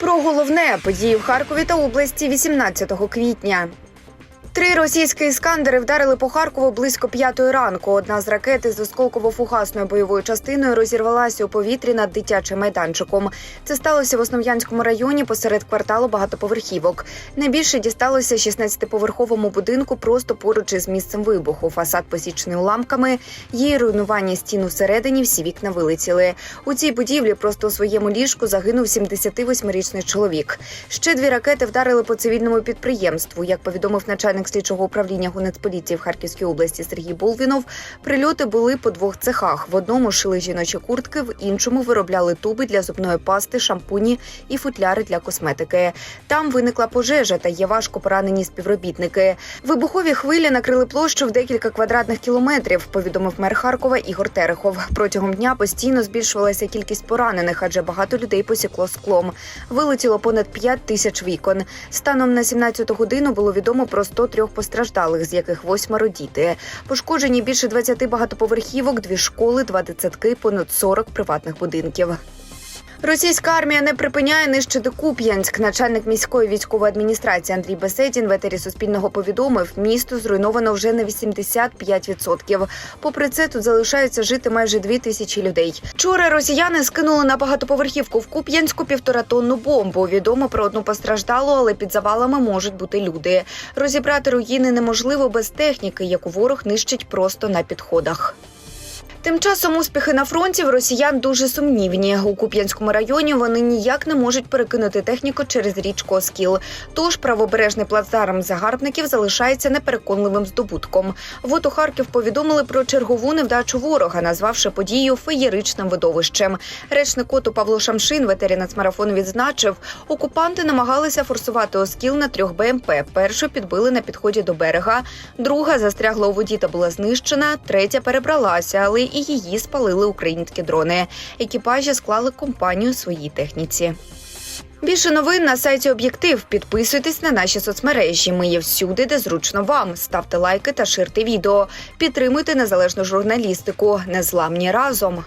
Про головне події в Харкові та області 18 квітня. Три російські іскандери вдарили по Харкову близько п'ятої ранку. Одна з ракет із осколково-фугасною бойовою частиною розірвалася у повітрі над дитячим майданчиком. Це сталося в Основ'янському районі посеред кварталу багатоповерхівок. Найбільше дісталося 16-поверховому будинку просто поруч із місцем вибуху. Фасад посічений уламками. Її руйнування стін усередині всі вікна вилетіли. У цій будівлі просто у своєму ліжку загинув 78-річний чоловік. Ще дві ракети вдарили по цивільному підприємству. Як повідомив начальник слідчого управління Гунецполіції в Харківській області Сергій Болвінов, прильоти були по двох цехах. В одному шили жіночі куртки, в іншому виробляли туби для зубної пасти, шампуні і футляри для косметики. Там виникла пожежа та є важко поранені співробітники. Вибухові хвилі накрили площу в декілька квадратних кілометрів. Повідомив мер Харкова Ігор Терехов. Протягом дня постійно збільшувалася кількість поранених, адже багато людей посікло склом. Вилетіло понад 5 тисяч вікон. Станом на 17 годину було відомо про 103 постраждалих, з яких восьмеро діти. Пошкоджені більше 20 багатоповерхівок, дві школи, два дитсадки, понад 40 приватних будинків. Російська армія не припиняє нищити Куп'янськ. Начальник міської військової адміністрації Андрій Беседін в етері Суспільного повідомив, місто зруйновано вже на 85%. Попри це, тут залишаються жити майже дві тисячі людей. Вчора росіяни скинули на багатоповерхівку в Куп'янську півторатонну бомбу. Відомо про одну постраждалу, але під завалами можуть бути люди. Розібрати руїни неможливо без техніки, яку ворог нищить просто на підходах. Тим часом успіхи на фронті в росіян дуже сумнівні. У Куп'янському районі вони ніяк не можуть перекинути техніку через річку Оскіл. Тож правобережний плацдарм загарбників залишається непереконливим здобутком. Вот у Харків повідомили про чергову невдачу ворога, назвавши подію феєричним видовищем. Речник ОТУ Павло Шамшин в етері нацмарафону відзначив, окупанти намагалися форсувати Оскіл на трьох БМП. Першу підбили на підході до берега, друга застрягла у воді та була знищена, третя перебралася, але і її спалили українські дрони. Екіпажі склали компанію своїй техніці. Більше новин на сайті Об'єктив. Підписуйтесь на наші соцмережі. Ми є всюди, де зручно вам. Ставте лайки та ширте відео. Підтримуйте незалежну журналістику. Незламні разом.